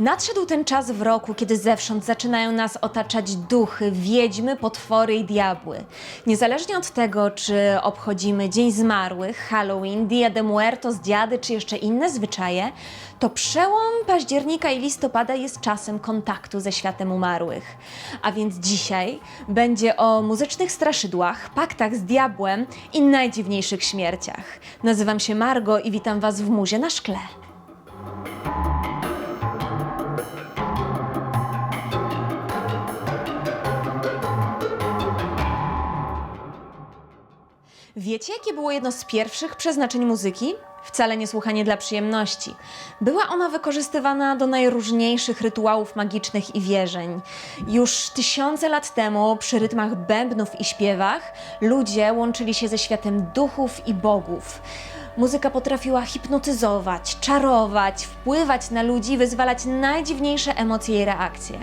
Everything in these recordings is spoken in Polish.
Nadszedł ten czas w roku, kiedy zewsząd zaczynają nas otaczać duchy, wiedźmy, potwory i diabły. Niezależnie od tego, czy obchodzimy Dzień Zmarłych, Halloween, Dia de Muertos, Diady czy jeszcze inne zwyczaje, to przełom października i listopada jest czasem kontaktu ze światem umarłych. A więc dzisiaj będzie o muzycznych straszydłach, paktach z diabłem i najdziwniejszych śmierciach. Nazywam się Margo i witam Was w Muzie na Szkle. Wiecie, jakie było jedno z pierwszych przeznaczeń muzyki? Wcale nie słuchanie dla przyjemności. Była ona wykorzystywana do najróżniejszych rytuałów magicznych i wierzeń. Już tysiące lat temu, przy rytmach bębnów i śpiewach, ludzie łączyli się ze światem duchów i bogów. Muzyka potrafiła hipnotyzować, czarować, wpływać na ludzi, wyzwalać najdziwniejsze emocje i reakcje.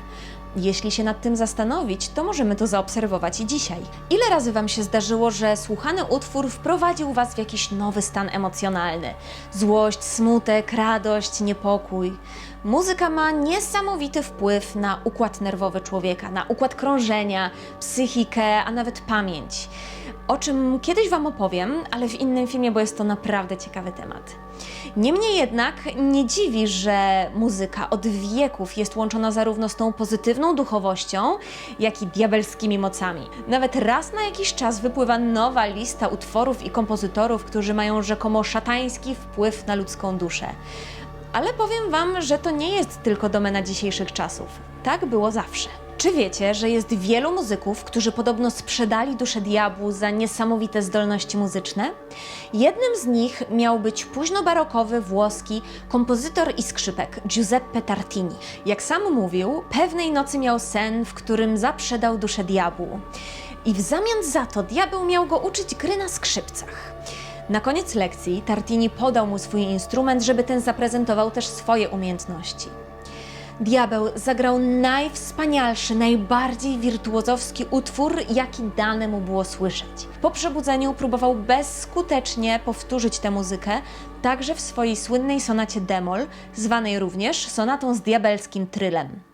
Jeśli się nad tym zastanowić, to możemy to zaobserwować i dzisiaj. Ile razy Wam się zdarzyło, że słuchany utwór wprowadził Was w jakiś nowy stan emocjonalny? Złość, smutek, radość, niepokój. Muzyka ma niesamowity wpływ na układ nerwowy człowieka, na układ krążenia, psychikę, a nawet pamięć. O czym kiedyś Wam opowiem, ale w innym filmie, bo jest to naprawdę ciekawy temat. Niemniej jednak nie dziwi, że muzyka od wieków jest łączona zarówno z tą pozytywną duchowością, jak i diabelskimi mocami. Nawet raz na jakiś czas wypływa nowa lista utworów i kompozytorów, którzy mają rzekomo szatański wpływ na ludzką duszę. Ale powiem Wam, że to nie jest tylko domena dzisiejszych czasów. Tak było zawsze. Czy wiecie, że jest wielu muzyków, którzy podobno sprzedali duszę diabłu za niesamowite zdolności muzyczne? Jednym z nich miał być późnobarokowy włoski kompozytor i skrzypek Giuseppe Tartini. Jak sam mówił, pewnej nocy miał sen, w którym zaprzedał duszę diabłu. I w zamian za to diabeł miał go uczyć gry na skrzypcach. Na koniec lekcji Tartini podał mu swój instrument, żeby ten zaprezentował też swoje umiejętności. Diabeł zagrał najwspanialszy, najbardziej wirtuozowski utwór, jaki dane mu było słyszeć. Po przebudzeniu próbował bezskutecznie powtórzyć tę muzykę, także w swojej słynnej sonacie Demol, zwanej również sonatą z diabelskim trylem.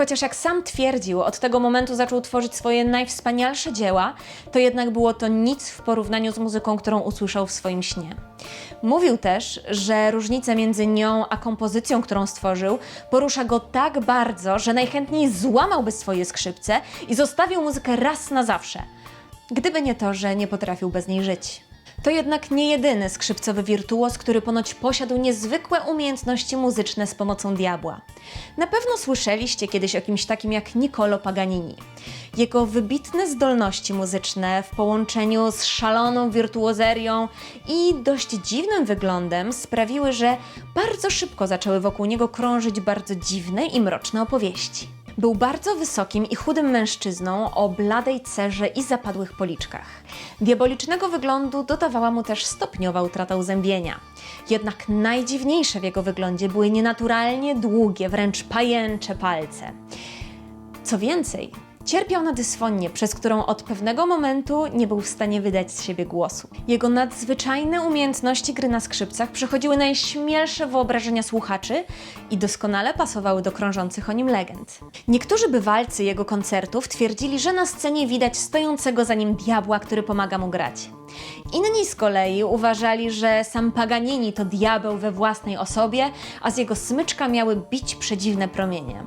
Chociaż jak sam twierdził, od tego momentu zaczął tworzyć swoje najwspanialsze dzieła, to jednak było to nic w porównaniu z muzyką, którą usłyszał w swoim śnie. Mówił też, że różnica między nią a kompozycją, którą stworzył, porusza go tak bardzo, że najchętniej złamałby swoje skrzypce i zostawił muzykę raz na zawsze. Gdyby nie to, że nie potrafił bez niej żyć. To jednak nie jedyny skrzypcowy wirtuoz, który ponoć posiadł niezwykłe umiejętności muzyczne z pomocą diabła. Na pewno słyszeliście kiedyś o kimś takim jak Niccolo Paganini. Jego wybitne zdolności muzyczne w połączeniu z szaloną wirtuozerią i dość dziwnym wyglądem sprawiły, że bardzo szybko zaczęły wokół niego krążyć bardzo dziwne i mroczne opowieści. Był bardzo wysokim i chudym mężczyzną o bladej cerze i zapadłych policzkach. Diabolicznego wyglądu dodawała mu też stopniowa utrata uzębienia. Jednak najdziwniejsze w jego wyglądzie były nienaturalnie długie, wręcz pajęcze palce. Co więcej, cierpiał na dysfonię, przez którą od pewnego momentu nie był w stanie wydać z siebie głosu. Jego nadzwyczajne umiejętności gry na skrzypcach przechodziły najśmielsze wyobrażenia słuchaczy i doskonale pasowały do krążących o nim legend. Niektórzy bywalcy jego koncertów twierdzili, że na scenie widać stojącego za nim diabła, który pomaga mu grać. Inni z kolei uważali, że sam Paganini to diabeł we własnej osobie, a z jego smyczka miały bić przedziwne promienie.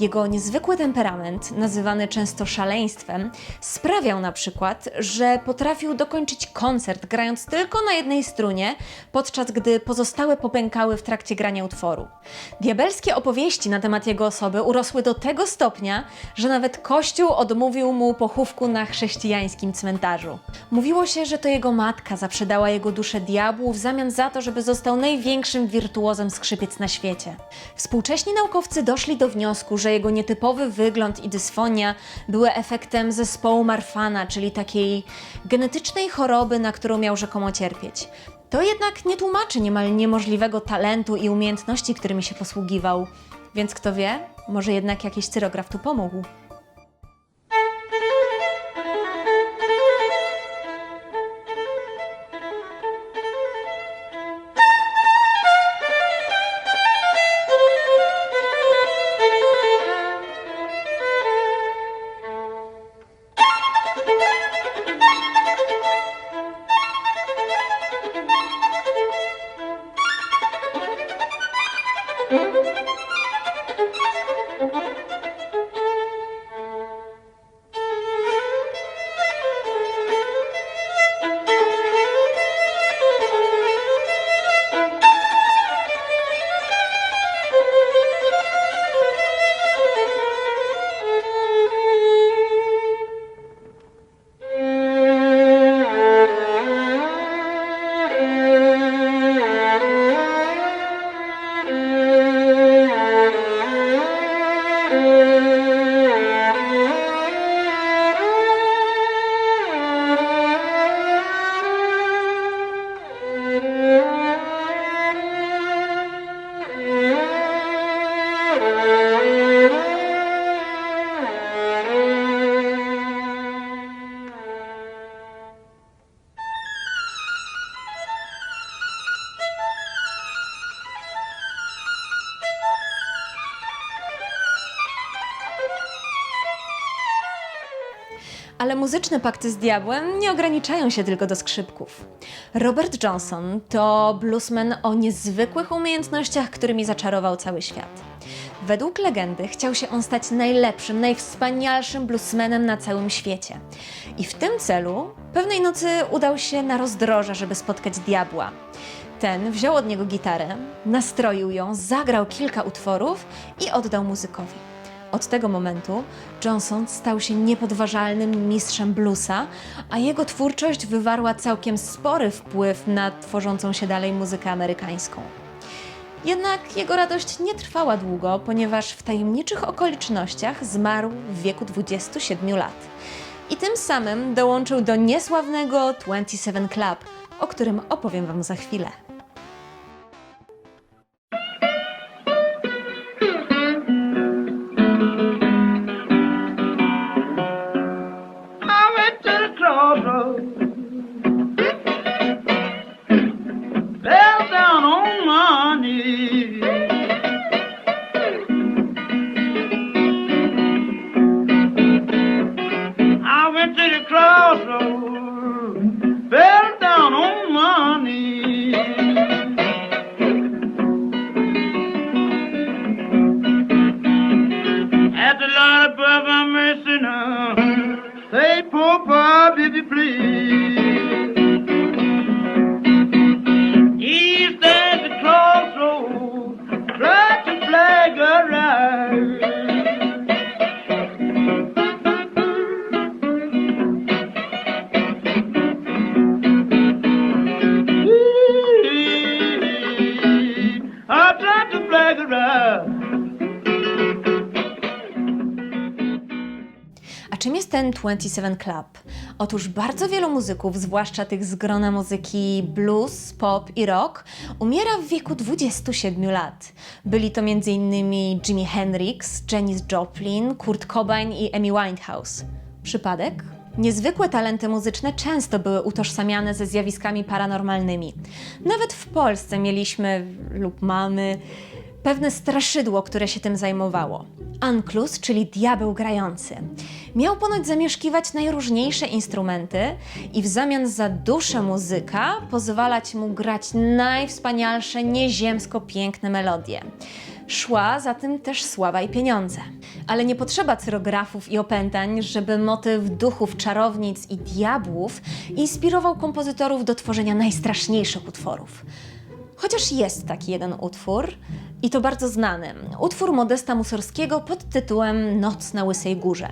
Jego niezwykły temperament, nazywany często szaleństwem, sprawiał na przykład, że potrafił dokończyć koncert grając tylko na jednej strunie, podczas gdy pozostałe popękały w trakcie grania utworu. Diabelskie opowieści na temat jego osoby urosły do tego stopnia, że nawet Kościół odmówił mu pochówku na chrześcijańskim cmentarzu. Mówiło się, że to jego matka zaprzedała jego duszę diabłu w zamian za to, żeby został największym wirtuozem skrzypiec na świecie. Współcześni naukowcy doszli do wniosku, że jego nietypowy wygląd i dysfonia były efektem zespołu Marfana, czyli takiej genetycznej choroby, na którą miał rzekomo cierpieć. To jednak nie tłumaczy niemal niemożliwego talentu i umiejętności, którymi się posługiwał. Więc kto wie, może jednak jakiś cyrograf tu pomógł. Thank you. Ale muzyczne pakty z diabłem nie ograniczają się tylko do skrzypków. Robert Johnson to bluesman o niezwykłych umiejętnościach, którymi zaczarował cały świat. Według legendy chciał się on stać najlepszym, najwspanialszym bluesmanem na całym świecie. I w tym celu pewnej nocy udał się na rozdroża, żeby spotkać diabła. Ten wziął od niego gitarę, nastroił ją, zagrał kilka utworów i oddał muzykowi. Od tego momentu Johnson stał się niepodważalnym mistrzem bluesa, a jego twórczość wywarła całkiem spory wpływ na tworzącą się dalej muzykę amerykańską. Jednak jego radość nie trwała długo, ponieważ w tajemniczych okolicznościach zmarł w wieku 27 lat. I tym samym dołączył do niesławnego 27 Club, o którym opowiem Wam za chwilę. Ten 27 Club? Otóż bardzo wielu muzyków, zwłaszcza tych z grona muzyki blues, pop i rock, umiera w wieku 27 lat. Byli to m.in. Jimi Hendrix, Janis Joplin, Kurt Cobain i Amy Winehouse. Przypadek? Niezwykłe talenty muzyczne często były utożsamiane ze zjawiskami paranormalnymi. Nawet w Polsce mieliśmy lub mamy pewne straszydło, które się tym zajmowało. Anklus, czyli diabeł grający. Miał ponoć zamieszkiwać najróżniejsze instrumenty i w zamian za duszę muzyka pozwalać mu grać najwspanialsze, nieziemsko piękne melodie. Szła za tym też sława i pieniądze. Ale nie potrzeba cyrografów i opętań, żeby motyw duchów, czarownic i diabłów inspirował kompozytorów do tworzenia najstraszniejszych utworów. Chociaż jest taki jeden utwór, i to bardzo znany. Utwór Modesta Mussorskiego pod tytułem Noc na Łysej Górze.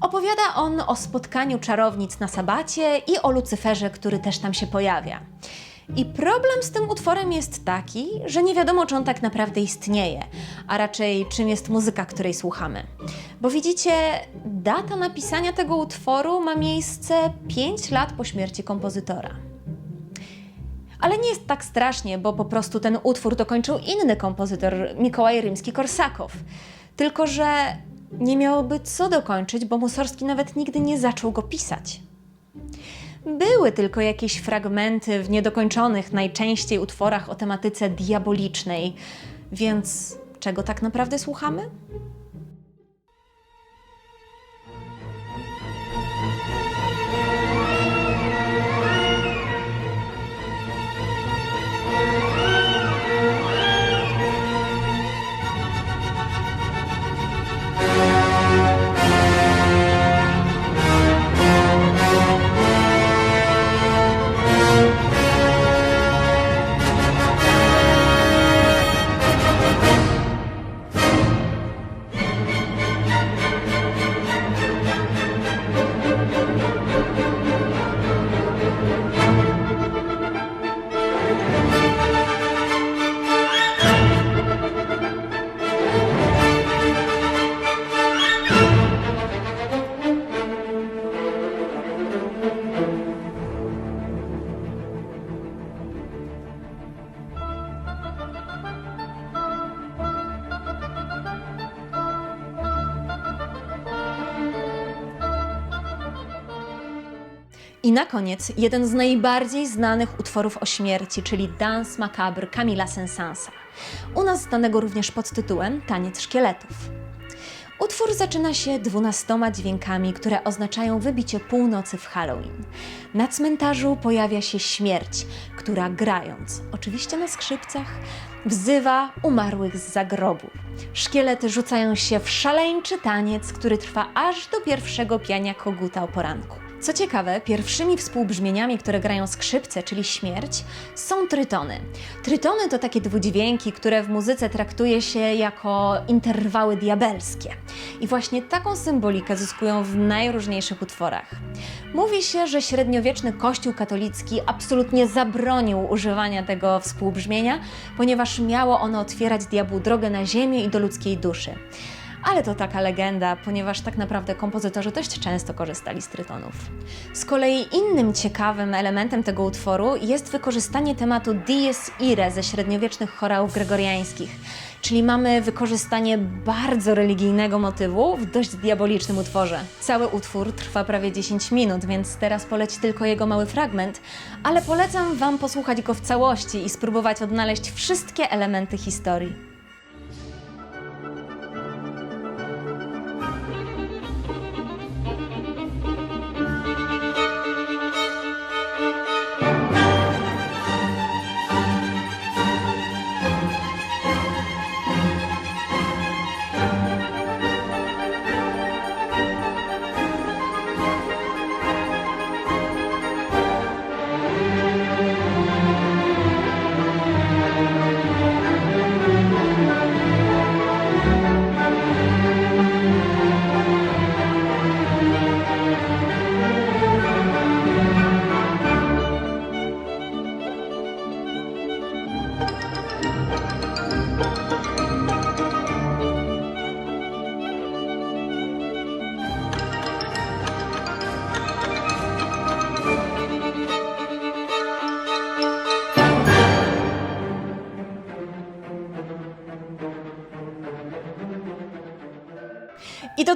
Opowiada on o spotkaniu czarownic na sabacie i o Lucyferze, który też tam się pojawia. I problem z tym utworem jest taki, że nie wiadomo, czy on tak naprawdę istnieje, a raczej czym jest muzyka, której słuchamy. Bo widzicie, data napisania tego utworu ma miejsce 5 lat po śmierci kompozytora. Ale nie jest tak strasznie, bo po prostu ten utwór dokończył inny kompozytor, Mikołaj Rimski-Korsakow. Tylko, że nie miałoby co dokończyć, bo Mussorski nawet nigdy nie zaczął go pisać. Były tylko jakieś fragmenty w niedokończonych, najczęściej utworach o tematyce diabolicznej, więc czego tak naprawdę słuchamy? I na koniec jeden z najbardziej znanych utworów o śmierci, czyli Dance Macabre Camila Sensansa. U nas znanego również pod tytułem Taniec szkieletów. Utwór zaczyna się dwunastoma dźwiękami, które oznaczają wybicie północy w Halloween. Na cmentarzu pojawia się śmierć, która grając, oczywiście na skrzypcach, wzywa umarłych z zagrobu. Szkielety rzucają się w szaleńczy taniec, który trwa aż do pierwszego piania koguta o poranku. Co ciekawe, pierwszymi współbrzmieniami, które grają skrzypce, czyli śmierć, są trytony. Trytony to takie dwudźwięki, które w muzyce traktuje się jako interwały diabelskie. I właśnie taką symbolikę zyskują w najróżniejszych utworach. Mówi się, że średniowieczny kościół katolicki absolutnie zabronił używania tego współbrzmienia, ponieważ miało ono otwierać diabłu drogę na ziemię i do ludzkiej duszy. Ale to taka legenda, ponieważ tak naprawdę kompozytorzy dość często korzystali z trytonów. Z kolei innym ciekawym elementem tego utworu jest wykorzystanie tematu dies irae ze średniowiecznych chorałów gregoriańskich. Czyli mamy wykorzystanie bardzo religijnego motywu w dość diabolicznym utworze. Cały utwór trwa prawie 10 minut, więc teraz poleci tylko jego mały fragment, ale polecam Wam posłuchać go w całości i spróbować odnaleźć wszystkie elementy historii.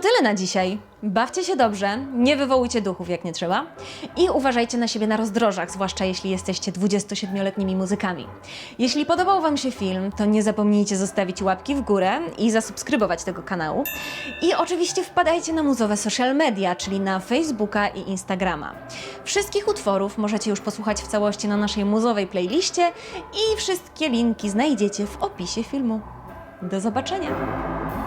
Tyle na dzisiaj. Bawcie się dobrze, nie wywołujcie duchów jak nie trzeba i uważajcie na siebie na rozdrożach, zwłaszcza jeśli jesteście 27-letnimi muzykami. Jeśli podobał Wam się film, to nie zapomnijcie zostawić łapki w górę i zasubskrybować tego kanału. I oczywiście wpadajcie na muzowe social media, czyli na Facebooka i Instagrama. Wszystkich utworów możecie już posłuchać w całości na naszej muzowej playliście i wszystkie linki znajdziecie w opisie filmu. Do zobaczenia!